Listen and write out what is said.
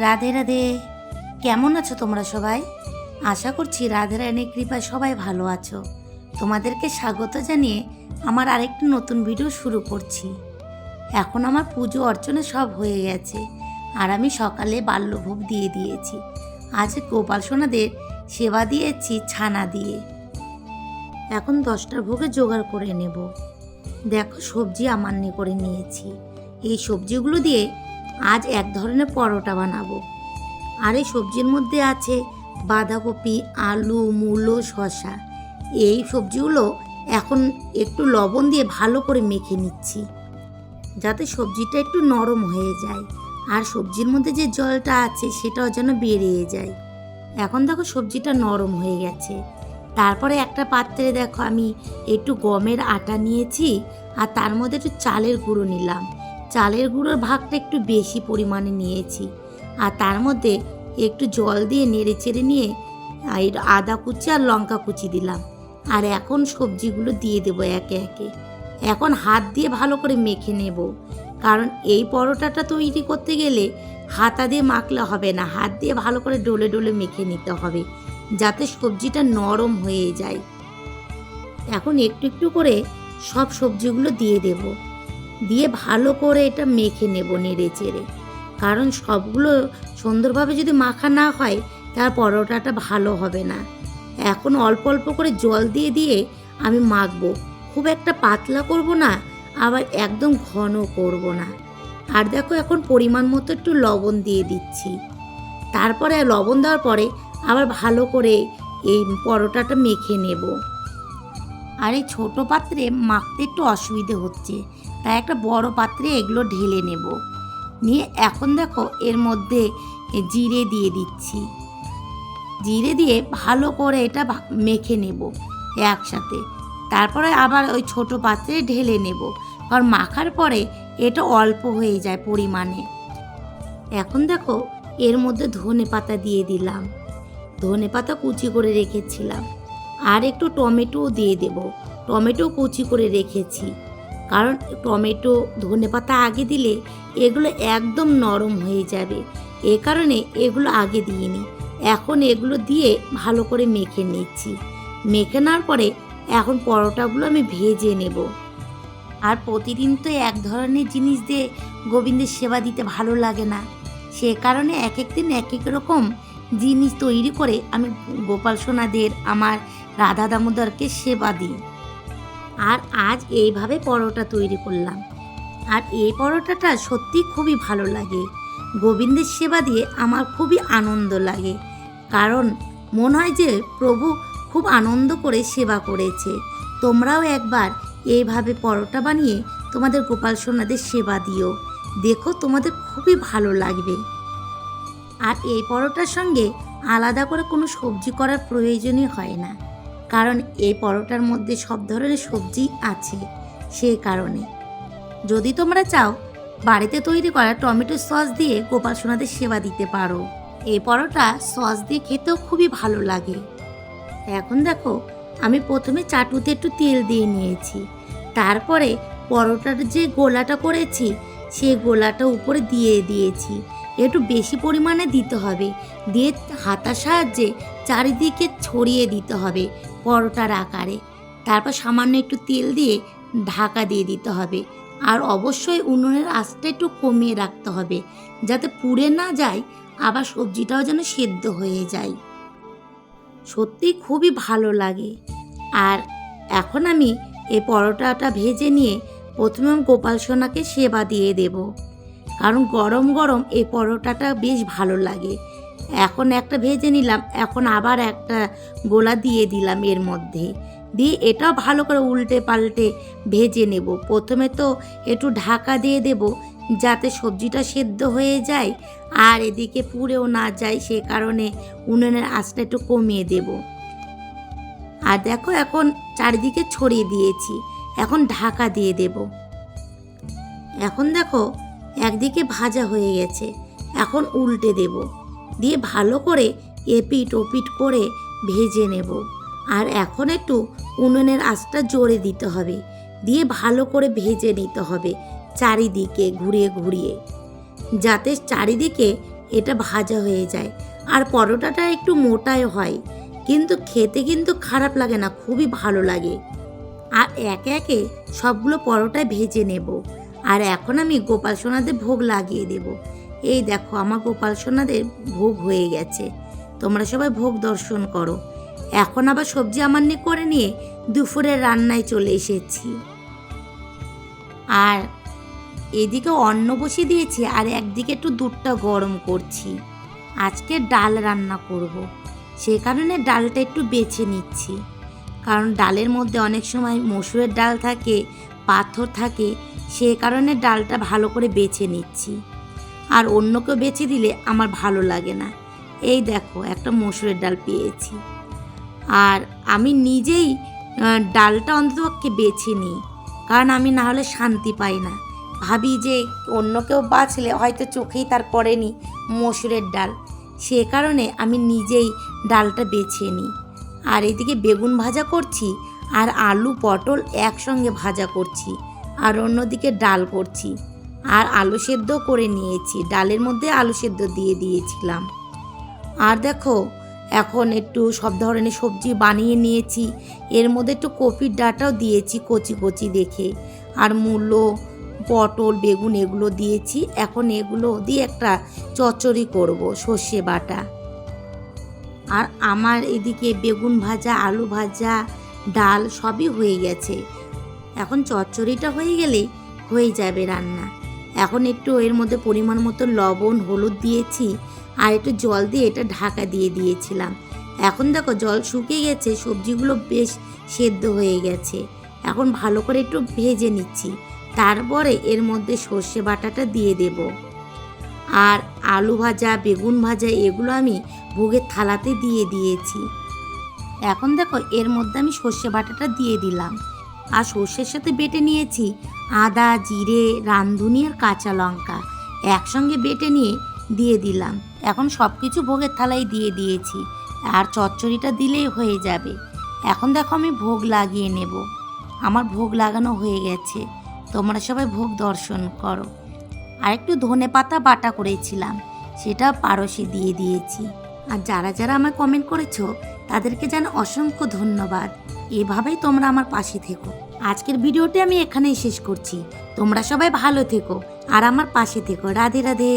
রাধে রাধে। কেমন আছো তোমরা সবাই? আশা করছি রাধে রানীর কৃপায় সবাই ভালো আছো। তোমাদেরকে স্বাগত জানিয়ে আমার আরেকটি নতুন ভিডিও শুরু করছি। এখন আমার পুজো অর্চনা সব হয়ে গেছে, আর আমি সকালে বাল্যভোগ দিয়ে দিয়েছি। আজ গোপাল সোনাদের সেবা দিয়েছি ছানা দিয়ে। এখন দশটার ভোগে জোগাড় করে নেব। দেখো সবজি আমার নিয়ে করে নিয়েছি। এই সবজিগুলো দিয়ে আজ এক ধরনের পরোটা বানাবো। আর এই সবজির মধ্যে আছে বাঁধাকপি, আলু, মূলো, শসা। এই সবজিগুলো এখন একটু লবণ দিয়ে ভালো করে মেখে নিচ্ছি। যাতে সবজিটা একটু নরম হয়ে যায়। আর সবজির মধ্যে যে জলটা আছে সেটাও যেন বেরিয়ে যায়। এখন দেখো সবজিটা নরম হয়ে গেছে। তারপরে একটা পাত্রে দেখো আমি একটু গমের আটা নিয়েছি আর তার মধ্যে একটু চালের গুঁড়ো নিলাম। চালের গুঁড়োর ভাগটা একটু বেশি পরিমাণে নিয়েছি। আর তার মধ্যে একটু জল দিয়ে নেড়ে চেড়ে নিয়ে আর আদা কুচি আর লঙ্কা কুচি দিলাম। আর এখন সবজিগুলো দিয়ে দেবো একে একে। এখন হাত দিয়ে ভালো করে মেখে নেব। কারণ এই পরোটাটা তৈরি করতে গেলে হাতা দিয়ে মাখলে হবে না। হাত দিয়ে ভালো করে ডলে ডলে মেখে নিতে হবে, যাতে সবজিটা নরম হয়ে যায়। এখন একটু একটু করে সব সবজিগুলো দিয়ে দেব। দিয়ে ভালো করে এটা মেখে নেব নেড়ে চেড়ে। কারণ সবগুলো সুন্দরভাবে যদি মাখা না হয়, তার পরোটাটা ভালো হবে না। এখন অল্প অল্প করে জল দিয়ে দিয়ে আমি মাখবো। খুব একটা পাতলা করব না, আবার একদম ঘন করব না। আর দেখো এখন পরিমাণ মতো একটু লবণ দিয়ে দিচ্ছি। তারপরে লবণ দেওয়ার পরে আবার ভালো করে এই পরোটাটা মেখে নেব। আর এই ছোটো পাত্রে মাখতে একটু অসুবিধে হচ্ছে। তাই একটা বড় পাত্রে এগুলো ঢেলে নেব। নিয়ে এখন দেখো এর মধ্যে জিরে দিয়ে দিচ্ছি। জিরে দিয়ে ভালো করে এটা মেখে নেব একসাথে। তারপরে আবার ওই ছোট পাত্রে ঢেলে নেব। কারণ মাখার পরে এটা অল্প হয়ে যায় পরিমাণে। এখন দেখো এর মধ্যে ধনে পাতা দিয়ে দিলাম। ধনে পাতা কুচি করে রেখেছিলাম। আর একটু টমেটোও দিয়ে দেব। টমেটো কুচি করে রেখেছি। কারণ টমেটো, ধনে পাতা আগে দিলে এগুলো একদম নরম হয়ে যাবে। এ কারণে এগুলো আগে দিইনি। এখন এগুলো দিয়ে ভালো করে মেখে নিচ্ছি। মেখে নেওয়ার পরে এখন পরোটাগুলো আমি ভেজে নেব। আর প্রতিদিন তো এক ধরনের জিনিস দিয়ে গোবিন্দের সেবা দিতে ভালো লাগে না। সে কারণে এক এক দিন এক এক রকম জিনিস তৈরি করে আমি গোপাল সোনাদের, আমার রাধা দামোদরকে সেবা দিই। আর আজ এইভাবে পরোটা তৈরি করলাম। আর এই পরোটাটা সত্যি খুবই ভালো লাগে। গোবিন্দের সেবা দিয়ে আমার খুবই আনন্দ লাগে। কারণ মনে হয় যে প্রভু খুব আনন্দ করে সেবা করেছে। তোমরাও একবার এইভাবে পরোটা বানিয়ে তোমাদের গোপাল সোনাদের সেবা দিও। দেখো তোমাদের খুবই ভালো লাগবে। আর এই পরোটার সঙ্গে আলাদা করে কোনো সবজি করার প্রয়োজনই হয় না। কারণ এই পরোটার মধ্যে সব ধরনের সবজি আছে সেই কারণে। যদি তোমরা চাও, বাড়িতে তৈরি করা টমেটো সস দিয়ে গোপাল সোনাদের সেবা দিতে পারো। এই পরোটা সস দিয়ে খেতেও খুবই ভালো লাগে। এখন দেখো, আমি প্রথমে চাটুতে একটু তেল দিয়ে নিয়েছি। তারপরে পরোটার যে গোলাটা করেছি সেই গোলাটা উপরে দিয়ে দিয়েছি। একটু বেশি পরিমাণে দিতে হবে। দিয়ে হাতার সাহায্যে চারিদিকে ছড়িয়ে দিতে হবে। পরোটার আকারে। তারপর সামান্য একটু তেল দিয়ে ঢাকা দিয়ে দিতে হবে। আর অবশ্যই উনুনের আঁচটা একটু কমিয়ে রাখতে হবে, যাতে পুড়ে না যায়, আবার সবজিটাও যেন সেদ্ধ হয়ে যায়। সত্যি খুবই ভালো লাগে। আর এখন আমি এই পরোটাটা ভেজে নিয়ে প্রথমে গোপাল সোনাকে সেবা দিয়ে দেব। কারণ গরম গরম এই পরোটাটা বেশ ভালো লাগে। এখন একটা ভেজে নিলাম, এখন আবার একটা গোলা দিয়ে দিলাম এর মধ্যে। দিয়ে এটাও ভালো করে উল্টে পাল্টে ভেজে নেব। প্রথমে তো একটু ঢাকা দিয়ে দেব যাতে সবজিটা সেদ্ধ হয়ে যায় আর এদিকে পুড়েও না যায়, সে কারণে উনুনের আঁচটা একটু কমিয়ে দেব। আর দেখো এখন চারিদিকে ছড়িয়ে দিয়েছি, এখন ঢাকা দিয়ে দেব। এখন দেখো একদিকে ভাজা হয়ে গেছে, এখন উল্টে দেব। দিয়ে ভালো করে এপিট ওপিট করে ভেজে নেব। আর এখন একটু উনুনের আঁচটা জোরে দিতে হবে। দিয়ে ভালো করে ভেজে নিতে হবে চারিদিকে ঘুরিয়ে ঘুরিয়ে। যাতে চারিদিকে এটা ভাজা হয়ে যায়। আর পরোটাটা একটু মোটাই হয়। কিন্তু খেতে কিন্তু খারাপ লাগে না, খুবই ভালো লাগে। আর একে একে সবগুলো পরোটায় ভেজে নেব। আর এখন আমি গোপাল সোনাদের ভোগ লাগিয়ে দেব। এই দেখো আমার গোপাল সোনাদের ভোগ হয়ে গেছে। তোমরা সবাই ভোগ দর্শন করো। এখন আবার সবজি আমার নিয়ে করে নিয়ে দুপুরের রান্নায় চলে এসেছি। আর এদিকে অন্ন বসিয়ে দিয়েছি, আর একদিকে একটু দুধটা গরম করছি। আজকে ডাল রান্না করব। সে কারণে ডালটা একটু বেছে নিচ্ছি। কারণ ডালের মধ্যে অনেক সময় মসুরের ডাল থাকে, পাথর থাকে, সে কারণে ডালটা ভালো করে বেছে নিচ্ছি। আর অন্য কেউ বেছে দিলে আমার ভালো লাগে না। এই দেখো, একটা মসুরের ডাল পেয়েছি। আর আমি নিজেই ডালটা অন্ততপক্ষে বেছে নিই। কারণ আমি না হলে শান্তি পাই না। ভাবি যে অন্য কেউ বাঁচলে হয়তো চোখেই তার পড়েনি মসুরের ডাল। সে কারণে আমি নিজেই ডালটা বেছে নিই। আর এদিকে বেগুন ভাজা করছি আর আলু পটল একসঙ্গে ভাজা করছি। আর অন্যদিকে ডাল করছি। আর আলু সেদ্ধ করে নিয়েছি। ডালের মধ্যে আলু সেদ্ধ দিয়ে দিয়েছিলাম। আর দেখো, এখন একটু সব ধরনের সবজি বানিয়ে নিয়েছি। এর মধ্যে একটু কপির ডাটাও দিয়েছি কচি কচি দেখে। আর মূলো, পটল, বেগুন এগুলো দিয়েছি। এখন এগুলো দিয়ে একটা চচ্চড়ি করব, সর্ষে বাটা। আর আমার এদিকে বেগুন ভাজা, আলু ভাজা, ডাল সবই হয়ে গেছে। এখন চচ্চড়িটা হয়ে গেলে হয়ে যাবে রান্না। এখন একটু এর মধ্যে পরিমাণ মতো লবণ, হলুদ দিয়েছি আর একটু জল দিয়ে এটা ঢাকা দিয়ে দিয়েছিলাম। এখন দেখো জল শুকিয়ে গেছে, সবজিগুলো বেশ সেদ্ধ হয়ে গেছে। এখন ভালো করে একটু ভেজে নিচ্ছি। তারপরে এর মধ্যে সর্ষে বাটাটা দিয়ে দেব। আর আলু ভাজা, বেগুন ভাজা এগুলো আমি ভোগের থালাতে দিয়ে দিয়েছি। এখন দেখো এর মধ্যে আমি সর্ষে বাটাটা দিয়ে দিলাম। আর সর্ষের সাথে বেটে নিয়েছি আদা, জিরে, রাঁধুনি আর কাঁচা লঙ্কা। একসঙ্গে বেটে নিয়ে দিয়ে দিলাম। এখন সব কিছু ভোগের থালায় দিয়ে দিয়েছি। আর চচ্চড়িটা দিলেই হয়ে যাবে। এখন দেখো আমি ভোগ লাগিয়ে নেব। আমার ভোগ লাগানো হয়ে গেছে। তোমরা সবাই ভোগ দর্শন করো। আর একটু ধনে পাতা বাটা করেছিলাম। সেটা পারসে দিয়ে দিয়েছি। আর যারা যারা আমায় কমেন্ট করেছ, তাদেরকে যেন অসংখ্য ধন্যবাদ। এভাবেই তোমরা আমার পাশে থেকো। আজকের ভিডিওটি আমি এখানেই শেষ করছি। তোমরা সবাই ভালো থেকো আর আমার পাশে থেকো। রাধে রাধে।